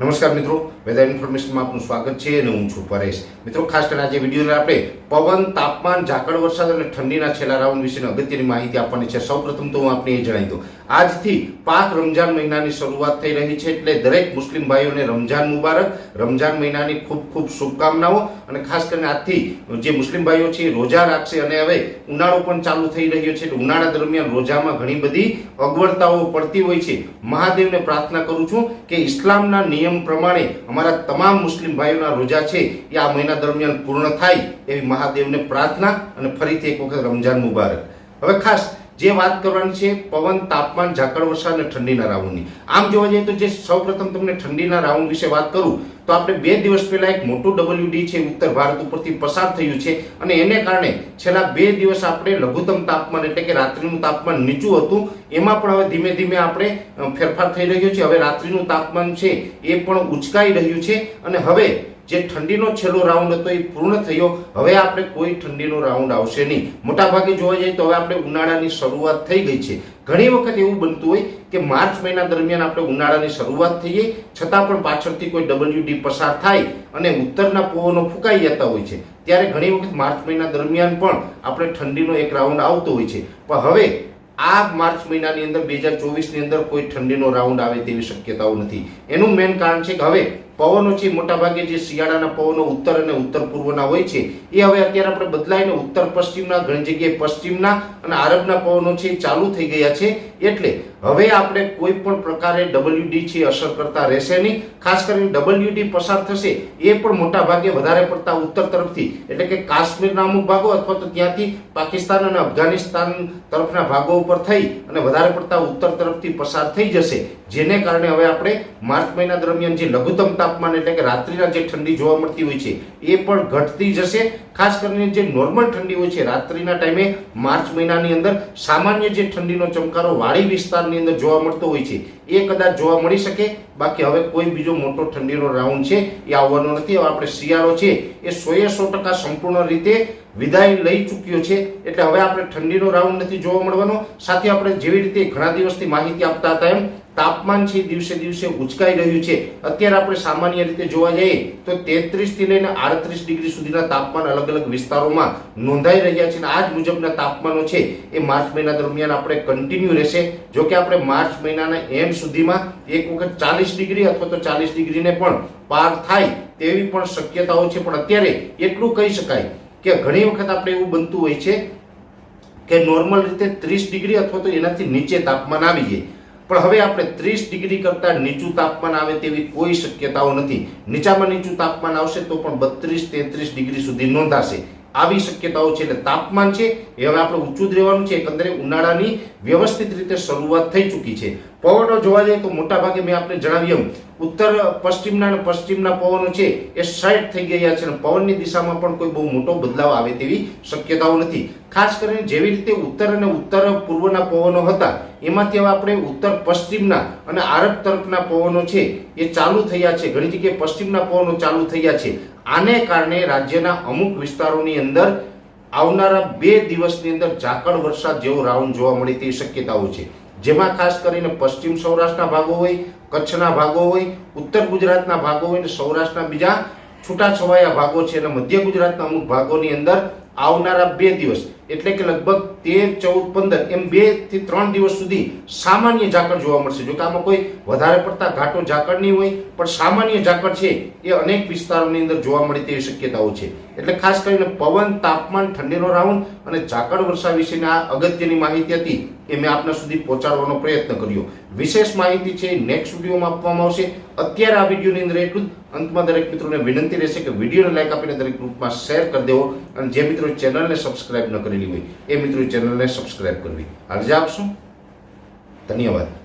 નમસ્કાર મિત્રો. વેધર ઇન્ફોર્મેશનમાં આપનું સ્વાગત છે અને હું છું પરેશ. મિત્રો, ખાસ કરીને આજે વિડીયોને આપણે પવન, તાપમાન, ઝાકળ વરસાદ અને ઠંડીના છેલ્લા રાઉન્ડ વિશેની અગત્યની માહિતી આપવાની છે. સૌપ્રથમ તો હું આપને એ જણાવી દઉં. આજથી પાક રમજાન મહિનાની શરૂઆત થઈ રહી છે એટલે દરેક મુસ્લિમ ભાઈઓને રમજાન મુબારક. રમજાન મહિનાની ખૂબ ખૂબ શુભકામનાઓ અને ખાસ કરીને આજથી જે મુસ્લિમ ભાઈઓ છે રોજા રાખશે અને હવે ઉનાળો પણ ચાલુ થઈ રહ્યો છે ઉનાળા દરમિયાન રોજામાં ઘણી બધી અગવડતાઓ પડતી હોય છે. મહાદેવને પ્રાર્થના કરું છું કે ઇસ્લામના નિયમ પ્રમાણે અમારા તમામ મુસ્લિમ ભાઈઓના રોજા છે એ આ મહિના દરમિયાન પૂર્ણ થાય એવી મહાદેવને પ્રાર્થના અને ફરીથી એક વખત રમજાન મુબારક. હવે ખાસ જે વાત કરવાની છે, પવન, તાપમાન, ઝાકળ વરસાદ અને ઠંડીના રાઉન્ડની. આમ જોવા જઈએ તો જે સૌપ્રથમ તમને ઠંડીના રાઉન્ડ વિશે વાત કરું, તો આપણે બે દિવસ પહેલા એક મોટું ડબલ્યુડી છે, ઉત્તર ભારત ઉપરથી પસાર થયું છે અને એને કારણે છેલ્લા બે દિવસ આપણે લઘુત્તમ તાપમાન એટલે કે રાત્રિનું તાપમાન નીચું હતું. એમાં પણ હવે ધીમે ધીમે આપણે ફેરફાર થઈ રહ્યો છે. હવે રાત્રિનું તાપમાન છે એ પણ ઉચકાઈ રહ્યું છે અને હવે જે ઠંડીનો છેલ્લો રાઉન્ડ હતો એ પૂર્ણ થયો. હવે આપણે કોઈ ઠંડીનો રાઉન્ડ આવશે નહીં. મોટાભાગે જોવા જઈએ તો હવે આપણે ઉનાળાની શરૂઆત થઈ ગઈ છે. ઘણી વખત એવું બનતું હોય કે માર્ચ મહિના દરમિયાન આપણે ઉનાળાની શરૂઆત થઈએ, છતાં પણ પાછળથી કોઈ ડબલ્યુડી પસાર થાય અને ઉત્તરના પવનો ફૂંકાઈ જતા હોય છે. ત્યારે ઘણી વખત માર્ચ મહિના દરમિયાન પણ આપણે ઠંડીનો એક રાઉન્ડ આવતો હોય છે. પણ હવે આ માર્ચ મહિનાની અંદર બે હજાર ચોવીસની અંદર કોઈ ઠંડીનો રાઉન્ડ આવે તેવી શક્યતાઓ નથી. એનું મેઇન કારણ છે કે હવે પવનો છે મોટાભાગે જે શિયાળાના પવનો ઉત્તર અને ઉત્તર પૂર્વના હોય છે, એ હવે અત્યારે આપણે બદલાઈને ઉત્તર પશ્ચિમના, ઘણી જગ્યાએ પશ્ચિમના અને આરબના પવનો છે ચાલુ થઈ ગયા છે. એટલે હવે આપણે કોઈ પણ પ્રકારે ડબલ્યુડી છે અસર કરતા રહેશે નહીં. ખાસ કરીને ડબલ્યુડી પસાર થશે એ પણ મોટા ભાગે વધારે પડતા ઉત્તર તરફથી. એટલે કે કાશ્મીરના અમુક ભાગો અથવા તો ત્યાંથી પાકિસ્તાન અને અફઘાનિસ્તાન તરફના ભાગો ઉપર થઈ અને વધારે પડતા ઉત્તર તરફથી પસાર થઈ જશે. જેને કારણે હવે આપણે માર્ચ મહિના દરમિયાન જે લઘુત્તમ તાપમાન એટલે કે રાત્રિના જે ઠંડી જોવા મળતી હોય છે, એ પણ ઘટતી જશે. ખાસ કરીને જે નોર્મલ ઠંડી હોય છે, રાત્રિના ટાઈમે માર્ચ મહિનાની અંદર સામાન્ય જે ઠંડીનો ચમકારો વાડી વિસ્તારની અંદર જોવા મળતો હોય છે, એ કદાચ જોવા મળી શકે. બાકી હવે કોઈ બીજો મોટો ઠંડીનો રાઉન્ડ છે, એ આવવાનો નથી. હવે આપણે શિયાળો છે, એ સોએ સો ટકા સંપૂર્ણ રીતે વિદાય લઈ ચૂક્યો છે. એટલે હવે આપણે ઠંડીનો રાઉન્ડ નથી જોવા મળવાનો. સાથે આપણે જેવી રીતે ઘણા દિવસથી માહિતી આપતા હતા એમ તાપમાન છે, દિવસે દિવસે ઉચકાઈ રહ્યું છે. અત્યારે આપણે સામાન્ય રીતે જોવા જઈએ તો તેત્રીસથી લઈને આડત્રીસ ડિગ્રી સુધીના તાપમાન અલગ અલગ વિસ્તારોમાં નોંધાઈ રહ્યા છે અને આ જ મુજબના તાપમાનો છે એ માર્ચ મહિના દરમિયાન આપણે કન્ટિન્યુ રહેશે. જો કે આપણે માર્ચ મહિનાના એન્ડ સુધીમાં એક વખત ચાલીસ ડિગ્રી અથવા તો ચાલીસ ડિગ્રીને પણ પાર થાય તેવી પણ શક્યતાઓ છે. પણ અત્યારે એટલું કહી શકાય કે ઘણી વખત આપણે એવું બનતું હોય છે કે નોર્મલ રીતે ત્રીસ ડિગ્રી અથવા તો એનાથી નીચે તાપમાન આવી જાય. પણ હવે આપણે ત્રીસ ડિગ્રી કરતાં નીચું તાપમાન આવે તેવી કોઈ શક્યતાઓ નથી. નીચામાં નીચું તાપમાન આવશે તો પણ બત્રીસ તેત્રીસ ડિગ્રી સુધી નોંધાશે. આવી શક્યતાઓ છે એટલે તાપમાન છે. એ હવે આપણે ઊંચું જ રહેવાનું છે. એકંદરે ઉનાળાની વ્યવસ્થિત રીતે શરૂઆત થઈ ચૂકી છે. પવનો જોવા જઈએ તો મોટા ભાગે મેં આપને જણાવ્યું ઉત્તર પશ્ચિમના અને પશ્ચિમના પવનો છે એ સાઈડ થઈ ગયા છે અને પવનની દિશામાં પણ કોઈ બહુ મોટો બદલાવ આવે તેવી શક્યતાઓ નથી. ખાસ કરીને જેવી રીતે ઉત્તર અને ઉત્તર પૂર્વના પવનો હતા, એમાંથી હવે આપણે ઉત્તર પશ્ચિમના અને આરબ તરફના પવનો છે એ ચાલુ થયા છે. ઘણી જગ્યાએ પશ્ચિમના પવનો ચાલુ થયા છે. આને કારણે રાજ્યના અમુક વિસ્તારોની અંદર આવનારા બે દિવસની અંદર ઝાકળ વરસાદ જેવો રાઉન્ડ જોવા મળે તેવી શક્યતાઓ છે. જેમાં ખાસ કરીને પશ્ચિમ સૌરાષ્ટ્રના ભાગો હોય, કચ્છના ભાગો હોય, ઉત્તર ગુજરાતના ભાગો હોય અને સૌરાષ્ટ્રના બીજા છૂટાછવાયા ભાગો છે અને મધ્ય ગુજરાતના અમુક ભાગોની અંદર આવનારા બે દિવસ એટલે કે લગભગ તેર, ચૌદ, પંદર, એમ બેથી ત્રણ દિવસ સુધી સામાન્ય ઝાકળ જોવા મળશે. જો કે આમાં કોઈ વધારે પડતા ઘાટો ઝાકળ નહીં હોય, પણ સામાન્ય ઝાકળ છે એ અનેક વિસ્તારોની અંદર જોવા મળે તેવી શક્યતાઓ છે. એટલે ખાસ કરીને પવન, તાપમાન, ઠંડીનો રાઉન્ડ અને ઝાકળ વર્ષા વિશેની આ અગત્યની માહિતી હતી. એ મેં આપના સુધી પહોંચાડવાનો પ્રયત્ન કર્યો. વિશેષ માહિતી છે નેક્સ્ટ વિડીયોમાં આપવામાં આવશે. અત્યારે આ વિડીયોની અંદર એટલું જ. અંતમાં દરેક મિત્રોને વિનંતી રહેશે કે વિડીયોને લાઈક આપીને દરેક ગ્રુપમાં શેર કરી દેવો અને જે મિત્રો ચેનલને સબસ્ક્રાઇબ ન કરેલી હોય, એ મિત્રો ચેનલને સબસ્ક્રાઇબ કરવી. આજે આપશું. ધન્યવાદ.